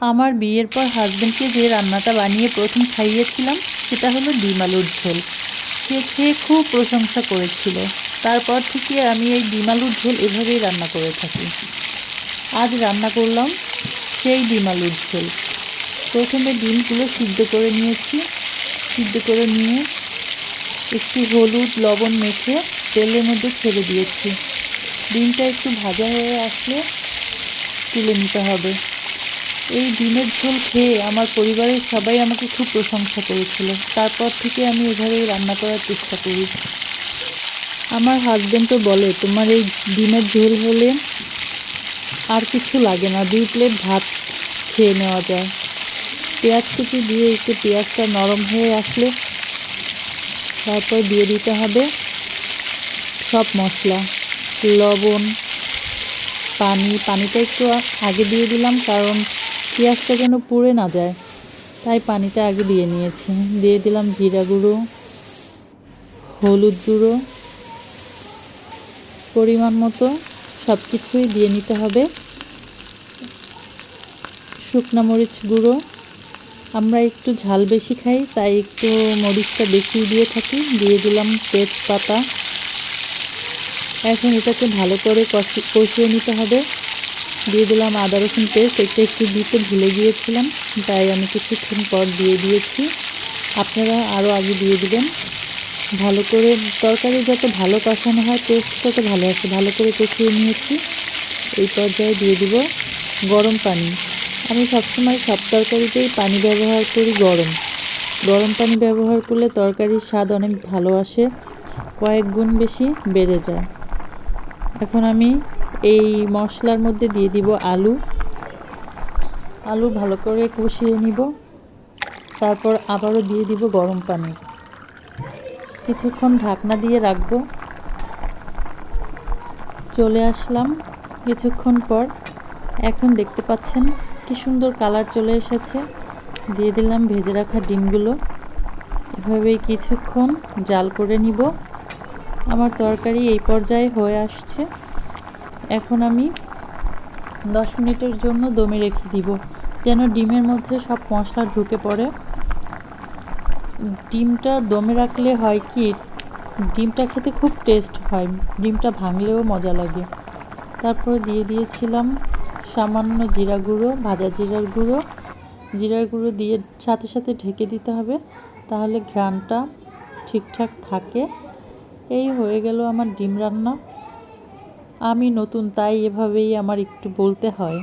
আমার বিয়ের পর হাজব্যান্ডকে যে রান্নাটা বানিয়ে প্রথম খাইয়েছিলাম, সেটা হলো ডিম আলুর ঝোল। সে খেয়ে খুব প্রশংসা করেছিল। তারপর থেকে আমি এই ডিম আলুর ঝোল এভাবেই রান্না করে থাকি। আজ রান্না করলাম সেই ডিম আলুর ঝোল। প্রথমে ডিমগুলো সিদ্ধ করে নিয়েছি। সিদ্ধ করে নিয়ে একটু হলুদ, লবণ মেখে তেলের মধ্যে ছেড়ে দিয়েছি। ডিমটা একটু ভাজা হয়ে আসলে তুলে নিতে হবে। এই ডিমের ঝোল খেয়ে আমার পরিবারের সবাই আমাকে খুব প্রশংসা করেছিল। তারপর থেকে আমি এভাবেই রান্না করার চেষ্টা করি। আমার হাজব্যান্ডও বলে, তোমার এই ডিমের ঝোল হলে আর কিছু লাগে না, দুই প্লেট ভাত খেয়ে নেওয়া যায়। পেঁয়াজ কুচি দিয়ে একটু পেঁয়াজটা নরম হয়ে আসলে তারপর দিয়ে দিতে হবে সব মশলা, লবণ, পানি। পানিটা একটু আগে দিয়ে দিলাম কারণ পেঁয়াজটা যেন পুড়ে না যায়। তাই পানিটা আগে দিয়ে নিয়েছি। দিয়ে দিলাম জিরা গুঁড়ো, হলুদ গুঁড়ো। পরিমাণ মতো সব কিছুই দিয়ে নিতে হবে। শুকনা মরিচ গুঁড়ো। আমরা একটু ঝাল বেশি খাই, তাই একটু মরিচটা বেশি দিয়ে থাকি। দিয়ে দিলাম তেজপাতা। এখন এটাকে ভালো করে কষি, কষিয়ে নিতে হবে। দিয়ে দিলাম আদা রসুন পেস্ট। এটা একটু দিতে ভুলে গিয়েছিলাম, তাই আমি কিছুক্ষণ পর দিয়ে দিয়েছি। আপনারা আরও আগে দিয়ে দিবেন। ভালো করে তরকারি যত ভালো কষানো হয় টেস্ট তত ভালো আসে। ভালো করে কষিয়ে নিয়েছি। এই পর্যায়ে দিয়ে দিব গরম পানি। আমি সবসময় সব তরকারিতেই পানি ব্যবহার করি গরম। গরম পানি ব্যবহার করলে তরকারির স্বাদ অনেক ভালো আসে, কয়েক গুণ বেশি বেড়ে যায়। এখন আমি এই মশলার মধ্যে দিয়ে দিব আলু। আলু ভালো করে কষিয়ে নিব। তারপর আবারও দিয়ে দিব গরম পানি। কিছুক্ষণ ঢাকনা দিয়ে রাখব। চলে আসলাম কিছুক্ষণ পর। এখন দেখতে পাচ্ছেন কি সুন্দর কালার চলে এসেছে। দিয়ে দিলাম ভেজে রাখা ডিমগুলো। এভাবেই কিছুক্ষণ জাল করে নিব। আমার তরকারি এই পর্যায়ে হয়ে আসছে। এখন আমি দশ মিনিটের জন্য দমে রেখে দিব, যেন ডিমের মধ্যে সব মশলা ঢুকে পড়ে। ডিমটা দমে রাখলে হয় কি, ডিমটা খেতে খুব টেস্ট হয়, ডিমটা ভাঙলেও মজা লাগে। তারপরে দিয়ে দিয়েছিলাম সামান্য জিরা গুঁড়ো, ভাজা জিরার গুঁড়ো। জিরার গুঁড়ো দিয়ে সাথে সাথে ঢেকে দিতে হবে, তাহলে ঘ্রানটা ঠিকঠাক থাকে। এই হয়ে গেল আমার ডিম রান্না। আমি নতুন তাই এভাবেই আমার একটু বলতে হয়।